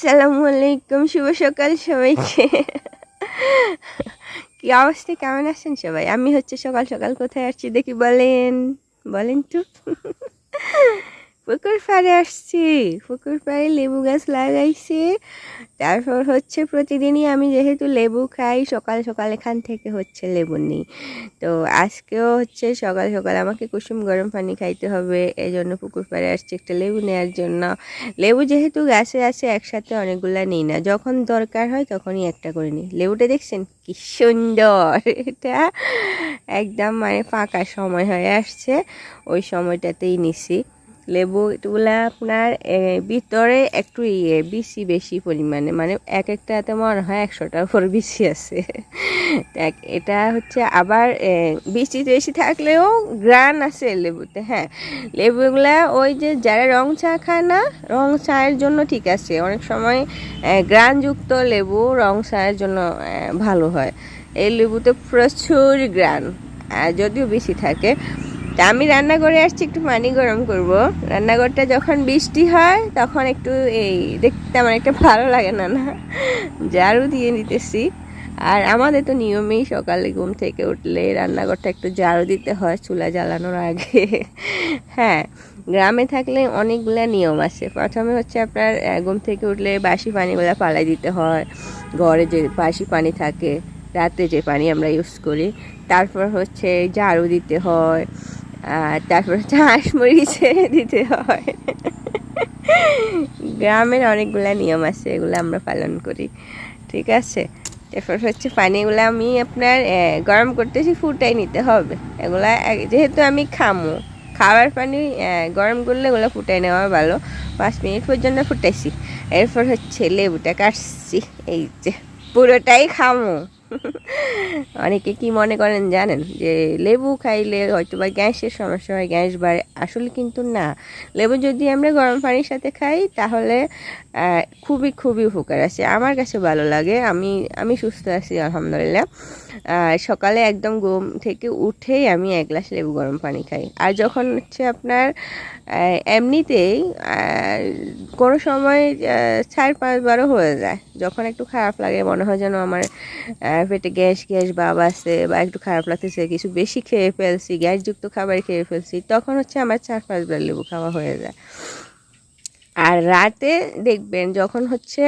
আসসালামু আলাইকুম, শুভ সকাল সবাইকে। কি অবস্থা? কেমন আছেন সবাই? আমি হচ্ছে সকাল সকাল কোথায় আসছি দেখি বলেন। বলেন তো। পুকুর পাড়ে আসছি, পুকুর পাড়ে লেবু গাছ লাগাইছি। তারপর হচ্ছে প্রতিদিনই আমি যেহেতু লেবু খাই, সকাল সকাল এখান থেকে হচ্ছে লেবু নিই। তো আজকেও হচ্ছে সকাল সকাল আমাকে কুসুম গরম পানি খাইতে হবে এই জন্য পুকুর পাড়ে আসছি একটা লেবু নেওয়ার জন্য। লেবু যেহেতু গাছে আছে, একসাথে অনেকগুলা নিই না। যখন দরকার হয় তখনই একটা করে নিই। লেবুটা দেখছেন কি সুন্দর! এটা একদম মানে ফাঁকা সময় হয়ে আসছে, ওই সময়টাতেই নিছি। লেবুগুলা আপনার ভিতরে একটু ইয়ে বেশি বেশি পরিমাণে। মানে এক একটাতে মনে হয় একশোটার উপর বেশি আছে। এটা হচ্ছে আবার বিসি বেশি থাকলেও গ্রান আছে লেবুতে হ্যাঁ। লেবুগুলা ওই যে যারা রং চা খায় না, রং চায়ের জন্য ঠিক আছে। অনেক সময় গ্রানযুক্ত লেবু রং চায়ের জন্য ভালো হয়। এই লেবুতে প্রচুর গ্রান যদিও বেশি থাকে তা আমি রান্না করে আসছি, একটু পানি গরম করব। রান্নাঘরটা যখন বৃষ্টি হয়, তখন একটু এই দেখতে আমার একটা ভালো লাগে না না? ঝাড়ু দিয়ে নিতেছি। আর আমাদের তো নিয়মেই সকালে ঘুম থেকে উঠলে রান্নাঘরটা একটু ঝাড়ু দিতে হয়, চুলা জ্বালানোর আগে। হ্যাঁ গ্রামে থাকলে অনেকগুলো নিয়ম আছে। প্রথমে হচ্ছে আপনার ঘুম থেকে উঠলে বাসি পানিগুলো পালাই দিতে হয়। ঘরে যে বাসি পানি থাকে, রাতে যে পানি আমরা ইউজ করি। তারপর হচ্ছে ঝাড়ু দিতে হয়। আর তারপর হচ্ছে হাঁস মুরগি দিতে হয়। গ্রামের অনেকগুলা নিয়ম আছে, এগুলো আমরা পালন করি। ঠিক আছে? তারপর হচ্ছে পানিগুলো আমি আপনার গরম করতেছি, ফুটাই নিতে হবে। এগুলা যেহেতু আমি খামো খাবার পানি গরম করলে এগুলো ফুটাই নেওয়া ভালো। পাঁচ মিনিট পর্যন্ত ফুটাইছি। এরপর হচ্ছে লেবুটা কাটছি, এই যে, পুরোটাই খামো। অনেকে কি মনে করেন জানেন যে লেবু খাইলে হয়তো বা গ্যাসের সমস্যা হয়, গ্যাস বাড়ে। আসলে কিন্তু না। লেবু যদি আমরা গরম পানির সাথে খাই, তাহলে খুবই খুবই উপকার আছে। আমার কাছে ভালো লাগে। আমি আমি সুস্থ আছি, আলহামদুলিল্লাহ। সকালে একদম ঘুম থেকে উঠেই আমি এক গ্লাস লেবু গরম পানি খাই। আর যখন হচ্ছে আপনার এমনিতেই কোনো সময় চার পাঁচবারও হয়ে যায়, যখন একটু খারাপ লাগে, মনে হয় যেন আমার পেটে গ্যাস গ্যাস ভাব আছে বা একটু খারাপ লাগতেছে, কিছু বেশি খেয়ে ফেলছি, গ্যাসযুক্ত খাবার খেয়ে ফেলছি, তখন হচ্ছে আমার চার পাঁচবার লেবু খাওয়া হয়ে যায়। আর রাতে দেখবেন যখন হচ্ছে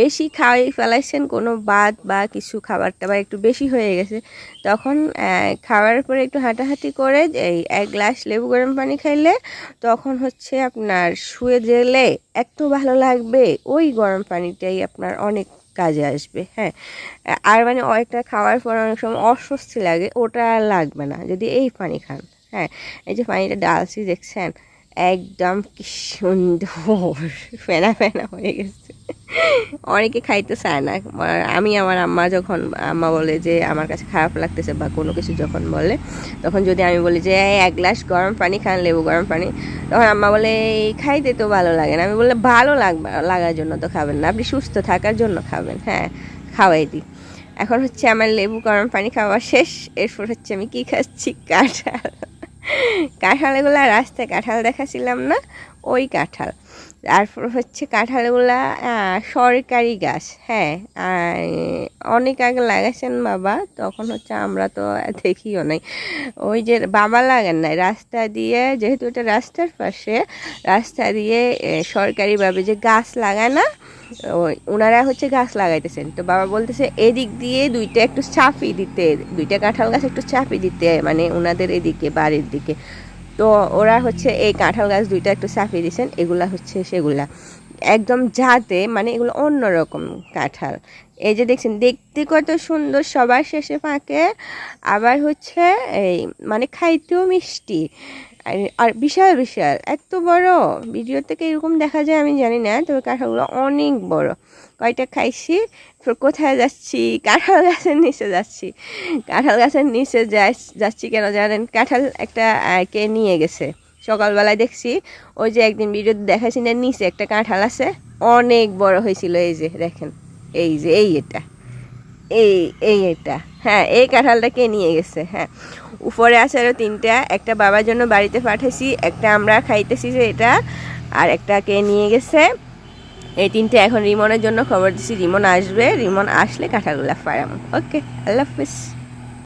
বেশি খাওয়াই ফেলাইছেন কোনো ভাত বা কিছু খাবার টাবার একটু বেশি হয়ে গেছে, তখন খাওয়ার পরে একটু হাঁটাহাঁটি করে এই এক গ্লাস লেবু গরম পানি খাইলে তখন হচ্ছে আপনার শুয়ে জেলে এত ভালো লাগবে, ওই গরম পানিটাই আপনার অনেক কাজে আসবে হ্যাঁ। আর মানে একটা খাওয়ার পর অনেক সময় অস্বস্তি লাগে, ওটা লাগবে না, যদি এই পানি খান হ্যাঁ। এই যে পানিটা ডালছি, দেখছেন? একদম কি সুন্দর। ফেনা ফেনা হয়ে গেছে। অনেকে খাইতে চায় না। আমি আমার আম্মা যখন, আম্মা বলে যে আমার কাছে খারাপ লাগতেছে বা কোনো কিছু যখন বলে, তখন যদি আমি বলি যে, "এই এক গ্লাস গরম পানি খান, লেবু গরম পানি, তখন আম্মা বলে, "এই খাইতে তো ভালো লাগে না। আমি বললে ভালো লাগবে, লাগার জন্য তো খাবেন না। আপনি সুস্থ থাকার জন্য খাবেন। হ্যাঁ খাওয়াই দিই। এখন হচ্ছে আমার লেবু গরম পানি খাওয়া শেষ। এরপর হচ্ছে আমি কি খাচ্ছি? কাঁঠাল। কাঁঠালগুলা রাস্তায় কাঁঠাল দেখাছিলাম না। ওই কাঁঠাল। তারপর হচ্ছে কাঁঠালগুলা সরকারি গাছ হ্যাঁ অনেক আগে লাগাইছেন বাবা, তখন হচ্ছে আমরা তো দেখিও নাই। ওই যে বাবা লাগান নাই, রাস্তা দিয়ে, যেহেতু এটা রাস্তার পাশে, রাস্তা দিয়ে সরকারিভাবে যে গাছ লাগায় না ওনারা হচ্ছে গাছ লাগাইতেছেন। তো বাবা বলতেছে, এদিক দিয়ে দুইটা একটু চাপি দিতে, দুইটা কাঁঠাল গাছ একটু চাপি দিতে মানে ওনাদের এদিকে, বাড়ির দিকে। তো ওরা হচ্ছে এই কাঁঠাল গাছ দুইটা একটু সাফিয়ে দিয়েছেন, এগুলা হচ্ছে সেগুলা। একদম যাতে মানে এগুলো অন্যরকম কাঁঠাল। এই যে দেখছেন, দেখতে কত সুন্দর সবার শেষে ফাঁকে, আবার হচ্ছে এই মানে খাইতেও মিষ্টি। আর- বিশাল বিশাল। এত বড়। ভিডিও থেকে এরকম দেখা যায়, আমি জানি না, তবে কাঁঠালগুলো অনেক বড়। কয়টা খাইছি? কোথায় যাচ্ছি? কাঁঠাল গাছের নিচে যাচ্ছি। কাঁঠাল গাছের নিচে যাচ্ছি কেন জানেন? কাঁঠাল একটা কে নিয়ে গেছে? সকালবেলায় দেখছি, ওই যে একদিন ভিডিওতে দেখাচ্ছি না, নিচে একটা কাঁঠাল আছে। অনেক বড় হয়েছিল, এই যে দেখেন। এই যে, এই এটা। এই এই এটা। হ্যাঁ এই কাঁঠালটা কে নিয়ে গেছে? হ্যাঁ। উপরে আছে আরও তিনটা। একটা বাবার জন্য বাড়িতে পাঠাইছি, একটা আমরা খাইতেছি যে এটা, আর একটা কে নিয়ে গেছে। এই তিনটে এখন রিমনের জন্য খবর দিছি, রিমন আসবে। রিমন আসলে কাঁঠালগুলা ফারাম ওকে, আল্লাহ হাফিজ।